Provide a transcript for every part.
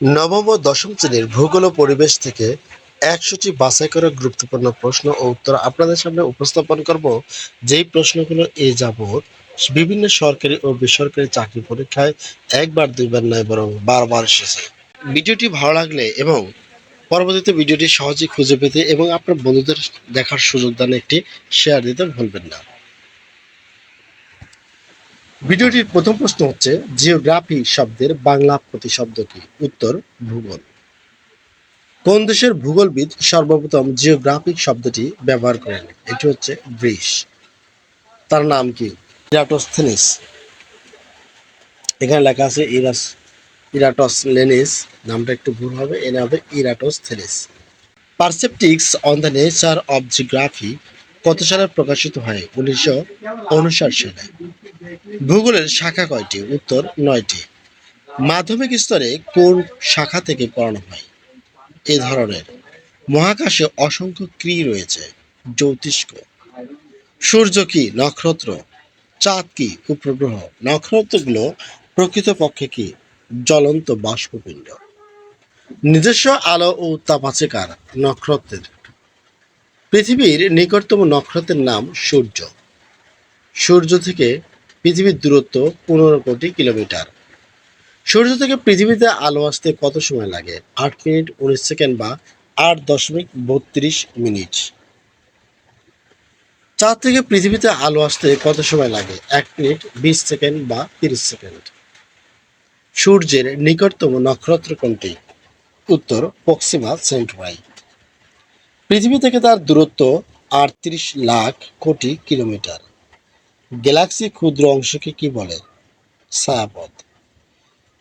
নবম ও দশম শ্রেণির ভূগোল পরিবেশ থেকে একশোটি বাছাই করা গুরুত্বপূর্ণ প্রশ্ন ও উত্তর আপনাদের সামনে উপস্থাপন করব। যেই প্রশ্নগুলো এ যাবৎ বিভিন্ন সরকারি ও বেসরকারি চাকরি পরীক্ষায় একবার, দুইবার নয়, বরং বারবার এসেছে। ভিডিওটি ভালো লাগলে এবং পরবর্তীতে ভিডিওটি সহজে খুঁজে পেতে এবং আপনার বন্ধুদের দেখার সুযোগ দান একটি শেয়ার দিতে ভুলবেন না। ভিডিওটির প্রথম প্রশ্ন হচ্ছে, জিওগ্রাফি শব্দের বাংলা প্রতিশব্দ কি? উত্তর, ভূগোল। কোন দেশের ভূগোলবিদ সর্বপ্রথম জিওগ্রাফিক শব্দটি ব্যবহার করেন? এটি হচ্ছে গ্রিস। তার নাম কি? ইরাটোস্থেনিস। এখানে লেখা আছে ইরাস ইরাটস লেনিস নামটা একটু ভুল হবে এনে হবে Eratosthenes. Perceptics on the nature of geography কত সালে প্রকাশিত হয় উনিশশো উনষাট সালে। ভূগোলের শাখা কয়টি? উত্তর নয়টি। মাধ্যমিক স্তরে কোন শাখা থেকে পড়ানো হয়? এ ধরনের। মহাকাশে অসংখ্য ক্রি রয়েছে? জ্যোতিষ্ক। সূর্য কি? নক্ষত্র। চাঁদ কি? উপগ্রহ। নক্ষত্রগুলো প্রকৃতপক্ষে কি? জ্বলন্ত বাষ্পপিণ্ড। নিজস্ব আলো ও আছে কার? নক্ষত্রের। পৃথিবীর নিকটতম নক্ষত্রের নাম সূর্য। সূর্য থেকে পৃথিবীর দূরত্ব পনেরো কোটি কিলোমিটার। সূর্য থেকে পৃথিবীতে আলো আসতে কত সময় লাগে? আট মিনিট, উনিশ সেকেন্ড বা আট দশমিক বত্রিশ মিনিট। চাঁদ থেকে পৃথিবীতে আলো আসতে কত সময় লাগে? এক মিনিট, বিশ সেকেন্ড বা তিরিশ সেকেন্ড। সূর্যের নিকটতম নক্ষত্র কোনটি? উত্তর পক্সিমা সেন্ট্রাই পৃথিবী থেকে তার দূরত্ব আটত্রিশ লাখ কোটি কিলোমিটার। গ্যালাক্সি ক্ষুদ্র অংশকে কি বলে? ছায়াপথ।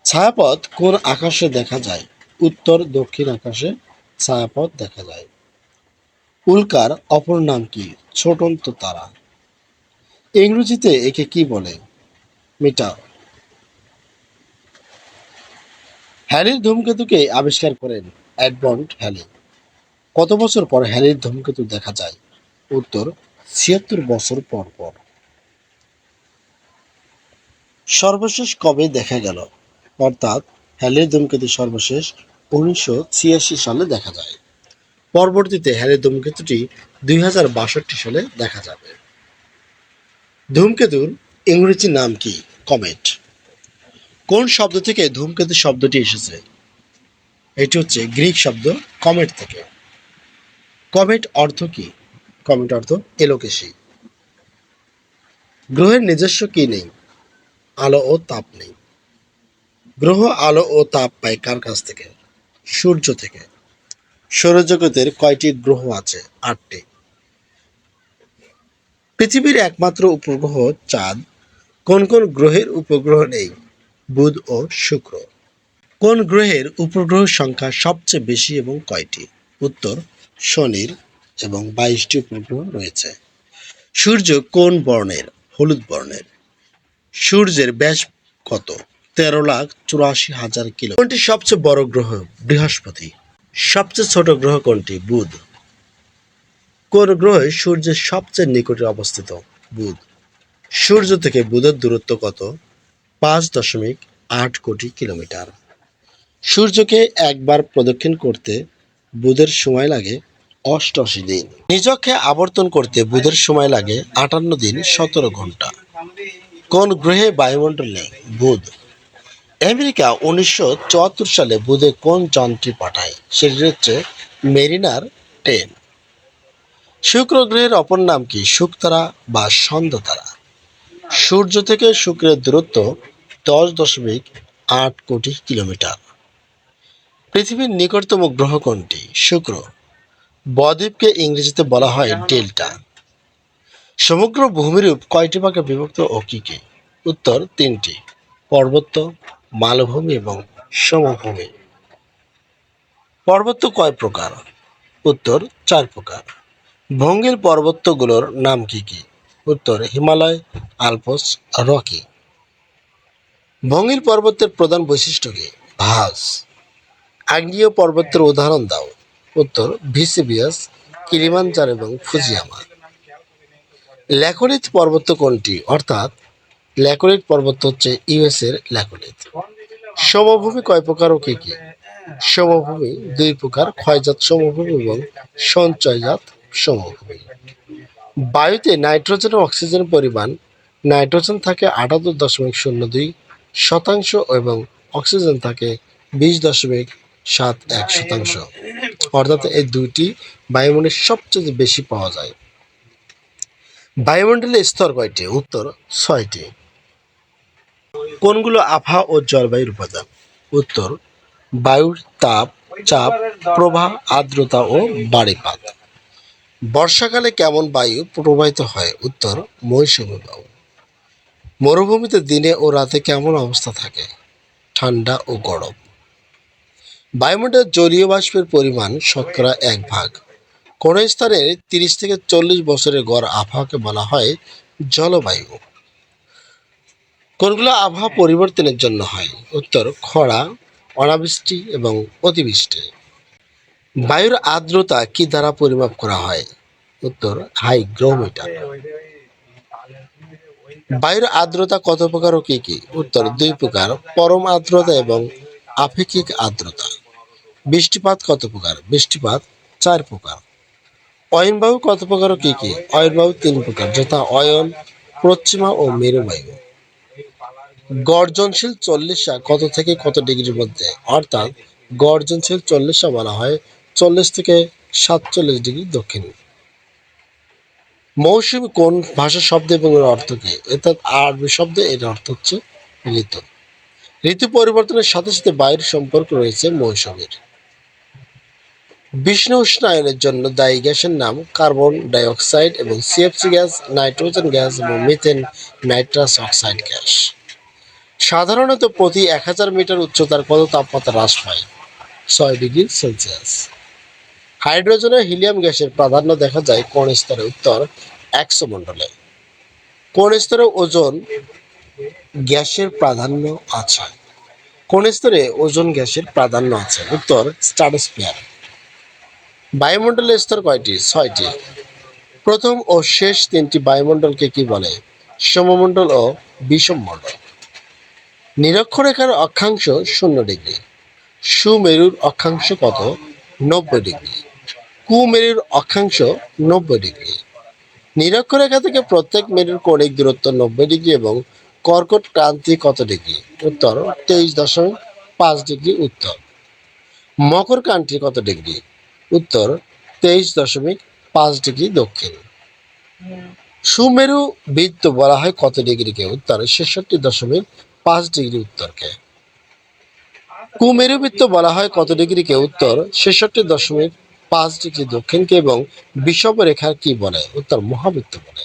ছায়াপথ কোন আকাশে দেখা যায়? উত্তর, দক্ষিণ আকাশে ছায়াপথ দেখা যায়। উল্কার অপর নাম কি? ছোটন্ত তারা। ইংরেজিতে একে কি বলে? মিটার। হ্যালির ধূমকেতুকে আবিষ্কার করেন অ্যাডমন্ড হ্যালি। কত বছর পর হ্যারির ধূমকেতু দেখা যায়? উত্তর, ছিয়াত্তর বছর পর পর। সর্বশেষ কবে দেখা গেল? অর্থাৎ হ্যালির ধূমকেতু সর্বশেষ উনিশশো ছিয়াশি সালে দেখা যায়। পরবর্তীতে হ্যালির ধূমকেতুটি দুই হাজার বাষট্টি সালে দেখা যাবে। ধূমকেতুর ইংরেজি নাম কি? কমেট। কোন শব্দ থেকে ধূমকেতু শব্দটি এসেছে? এটি হচ্ছে গ্রিক শব্দ কমেট থেকে। কমেট অর্থ কি? কমেট অর্থ এলোকেশি। গ্রহের নিজস্ব কি নেই? আলো ও তাপ নেই। গ্রহ আলো ও তাপ পায় কার কাছ থেকে? সূর্য থেকে। সৌরজগতের কয়টি গ্রহ আছে? আটটি। পৃথিবীর একমাত্র উপগ্রহ চাঁদ। কোন কোন গ্রহের উপগ্রহ নেই? বুধ ও শুক্র। কোন গ্রহের উপগ্রহ সংখ্যা সবচেয়ে বেশি এবং কয়টি? উত্তর শনির এবং বাইশটি উপগ্রহ রয়েছে। সূর্য কোন বর্ণের? হলুদ বর্ণের। সূর্যের ব্যাস কত? তেরো লাখ চুরাশি হাজার কিলো কোনটি সবচেয়ে বড় গ্রহ? বৃহস্পতি। সবচেয়ে ছোট গ্রহ কোনটি? বুধ। কোন গ্রহে সূর্যের সবচেয়ে নিকটে অবস্থিত? বুধ। সূর্য থেকে বুধের দূরত্ব কত? পাঁচ দশমিক আট কোটি কিলোমিটার। সূর্যকে একবার প্রদক্ষিণ করতে বুধের সময় লাগে অষ্টআশি দিন। নিজকে আবর্তন করতে বুধের সময় লাগে আটান্ন দিন সতেরো ঘণ্টা। কোন গ্রহে বায়ুমণ্ডল বুধ। আমেরিকা উনিশশো চুয়াত্তর সালে বুধে কোন যন্ত্রী পাঠায়? সেটি হচ্ছে মেরিনার টেন। শুক্র গ্রহের অপর নাম কি? শুকতারা বা সন্ধ্যতারা। সূর্য থেকে শুক্রের দূরত্ব দশ দশমিক আট কোটি কিলোমিটার। পৃথিবীর নিকটতম গ্রহ কোনটি? শুক্র। বদ্বীপকে ইংরেজিতে বলা হয় ডেল্টা। সমগ্র ভূমিরূপ কয়টি ভাগে বিভক্ত ও কি কি? উত্তর তিনটি। পর্বত মালভূমি এবং সমভূমি। পর্বত কয় প্রকার? উত্তর চার প্রকার। ভঙ্গিল পর্বতগুলোর নাম কি কি? উত্তর হিমালয় আলপস রকি। ভঙ্গিল পর্বতের প্রধান বৈশিষ্ট্য কি? ভাস আগ্নেয় পর্বতের উদাহরণ দাও। উত্তর, ভিসিবিয়াস কিলিমানজার এবং ফুজিয়ামা। ল্যাকোলিথ পর্বত কোনটি? অর্থাৎ ল্যাকোলিথ পর্বত হচ্ছে ইউএস এর ল্যাকোলিথ সমভূমি কয় প্রকার ও কি কি? সমভূমি দুই প্রকার, ক্ষয়জাত সমভূমি এবং সঞ্চয়জাত সমভূমি। বায়ুতে নাইট্রোজেন ও অক্সিজেনের পরিমাণ, নাইট্রোজেন থাকে আটাত্তর দশমিক শূন্য দুই শতাংশ এবং অক্সিজেন থাকে বিশ দশমিক সাত এক শতাংশ। অর্থাৎ এই দুইটি বায়ুমণ্ডলে সবচেয়ে বেশি পাওয়া যায়। বায়ুমণ্ডলের স্তর কয়টি? উত্তর, ছয়টি। কোনগুলো আবহাওয়া ও জলবায়ুর উপাদান? উত্তর, বায়ুর তাপ, চাপ, প্রবাহ, আর্দ্রতা ও বাড়িপাত। বর্ষাকালে কেমন বায়ু প্রবাহিত হয়? উত্তর, মৌসুমী বায়ু। মরুভূমিতে দিনে ও রাতে কেমন অবস্থা থাকে? ঠান্ডা ও গরম। বায়ুমণ্ডলের জলীয় বাষ্পের পরিমাণ শতকরা এক ভাগ। কোন স্থানের তিরিশ থেকে চল্লিশ বছরের গড় আবহাওয়াকে বলা হয় জলবায়ু। কোনগুলো আবহাওয়া পরিবর্তনের জন্য হয়? উত্তর, খরা, অনাবৃষ্টি এবং অতিবৃষ্টি। বায়ুর আর্দ্রতা কি দ্বারা পরিমাপ করা হয়? উত্তর, হাইগ্রোমিটার। বায়ুর আর্দ্রতা কত প্রকার ও কি কি? উত্তর, দুই প্রকার, পরম আর্দ্রতা এবং আপেক্ষিক আর্দ্রতা। বৃষ্টিপাত কত প্রকার? বৃষ্টিপাত চার প্রকার। অয়নবায়ু কত প্রকার ও কি কি? অয়নবায়ু তিন প্রকার, যথা অয়ন পশ্চিমা ও মেরুবায়ু। গর্জনশীল চল্লিশা কত থেকে কত ডিগ্রির মধ্যে? অর্থাৎ গর্জনশীল চল্লিশা বলা হয় চল্লিশ থেকে সাতচল্লিশ ডিগ্রি দক্ষিণ। মৌসুমী কোন ভাষা শব্দ এবং এর অর্থ কি? অর্থাৎ আরবি শব্দে, এর অর্থ হচ্ছে ঋতু। ঋতু পরিবর্তনের সাথে সাথে বায়ুর সম্পর্ক রয়েছে মৌসুমীর। বিষ্ণু উষ্ণায়নের জন্য দায়ী গ্যাসের নাম কার্বন ডাই অক্সাইড এবং সিএফসি গ্যাস, নাইট্রোজেন গ্যাস এবং মিথেন নাইট্রাস অক্সাইড গ্যাস। সাধারণত প্রতি এক হাজার মিটার উচ্চতার কত তাপমাত্রা হ্রাস পায়? ছয় ডিগ্রি সেলসিয়াস। হাইড্রোজেন ও হিলিয়াম গ্যাসের প্রাধান্য দেখা যায় কোন স্তরে উত্তর একশো মণ্ডলে কোন স্তরে ওজন গ্যাসের প্রাধান্য আছে? কোন স্তরে ওজন গ্যাসের প্রাধান্য আছে? উত্তর স্ট্রাটোস্ফিয়ার বায়ুমণ্ডলের স্তর কয়টি? ছয়টি। প্রথম ও শেষ তিনটি বায়ুমণ্ডলকে কি বলে? সমমণ্ডল ও বিষম মণ্ডল নিরক্ষরেখার অক্ষাংশ শূন্য ডিগ্রি। সুমেরুর অক্ষাংশ কত? নব্বই ডিগ্রি। কুমেরুর অক্ষাংশ নব্বই ডিগ্রি। নিরক্ষরেখা থেকে প্রত্যেক মেরুর কৌণিক দূরত্ব নব্বই ডিগ্রি এবং কর্কট ক্রান্তি কত ডিগ্রি? উত্তর, তেইশ দশমিক পাঁচ ডিগ্রি উত্তর। মকর ক্রান্তি কত ডিগ্রি? উত্তর তেইশ দশমিক পাঁচ ডিগ্রি দক্ষিণ। সুমেরু বৃত্ত বলা হয় কত ডিগ্রিকে? উত্তর ছেষট্টি দশমিক পাঁচ ডিগ্রি উত্তরকে। কুমেরু বৃত্ত বলা হয় কত ডিগ্রিকে? উত্তর ছেষট্টি দশমিক পাঁচ ডিগ্রি দক্ষিণকে এবং বিষম রেখার কি বলে? উত্তর মহাবৃত্ত বলে।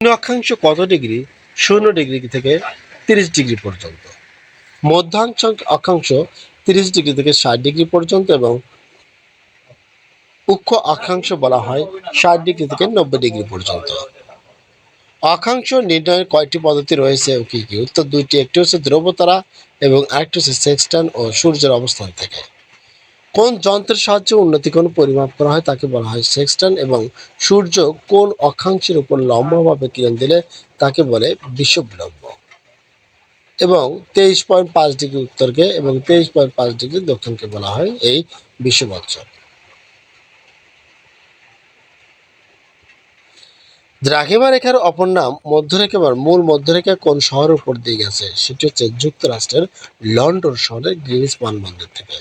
অক্ষাংশ কত ডিগ্রি? শূন্য ডিগ্রি থেকে তিরিশ ডিগ্রি পর্যন্ত। মধ্যাংশ অক্ষাংশ তিরিশ ডিগ্রি থেকে ষাট ডিগ্রি পর্যন্ত এবং উক্ষ অক্ষাংশ বলা হয় ষাট ডিগ্রি থেকে নব্বই ডিগ্রি পর্যন্ত। অক্ষাংশ নির্ণয়ের কয়টি পদ্ধতি রয়েছে ও কি কি? উত্তর দুইটি, একটি হচ্ছে ধ্রুবতারা এবং আরেকটি হচ্ছে সেক্সটান ও সূর্যের অবস্থান থেকে। কোন যন্ত্রের সাহায্যে উন্নতি কোণ পরিমাপ করা হয় তাকে বলা হয় সেক্সটান এবং সূর্য কোন অক্ষাংশের উপর লম্বভাবে কিরণ দিলে তাকে বলে বিষুবলম্ব। এবং তেইশ পয়েন্ট পাঁচ ডিগ্রি উত্তরকে এবং তেইশ পয়েন্ট পাঁচ ডিগ্রি দক্ষিণকে বলা হয় এই বিষুব দ্রাঘিমা রেখার অপর নাম মধ্যরেখা মূল মধ্যরেখা কোন শহরের উপর দিয়ে গেছে? সেটি হচ্ছে যুক্তরাষ্ট্রের লন্ডন শহরের গ্রিনিস মানবন্দর থেকে।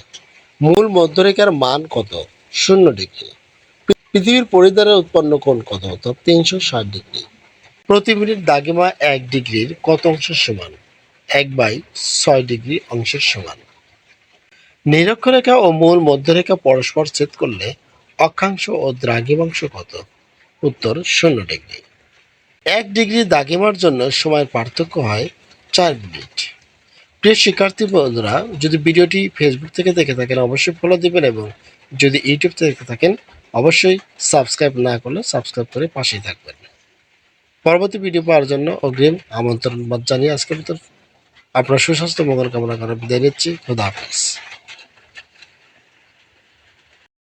মূল মধ্যরেখার মান কত? শূন্য ডিগ্রি। পৃথিবীর পরিধানের উৎপন্ন কোণ কত? তো তিনশো ষাট ডিগ্রি। প্রতি মিনিট দাগিমা এক ডিগ্রির কত অংশের সমান? এক বাই ছয় ডিগ্রি অংশের সমান। নিরক্ষরেখা ও মূল মধ্যরেখা পরস্পর ছেদ করলে অক্ষাংশ ও দ্রাঘিমাংশ কত? উত্তর শূন্য ডিগ্রি। এক ডিগ্রি দাগিমার জন্য সময়ের পার্থক্য হয় চার মিনিট। প্রিয় শিক্ষার্থী বন্ধুরা, যদি ভিডিওটি ফেসবুক থেকে দেখে থাকেন, অবশ্যই ফলো দিবেন এবং যদি ইউটিউব থেকে দেখে থাকেন, অবশ্যই সাবস্ক্রাইব না করলে সাবস্ক্রাইব করে পাশেই থাকবেন। পরবর্তী ভিডিও পাওয়ার জন্য অগ্রিম আমন্ত্রণ জানিয়ে আজকের ভিতর আপনার সুস্বাস্থ্য মঙ্গল কামনা করে বিদায় নিচ্ছি। খুদা হাফেজ।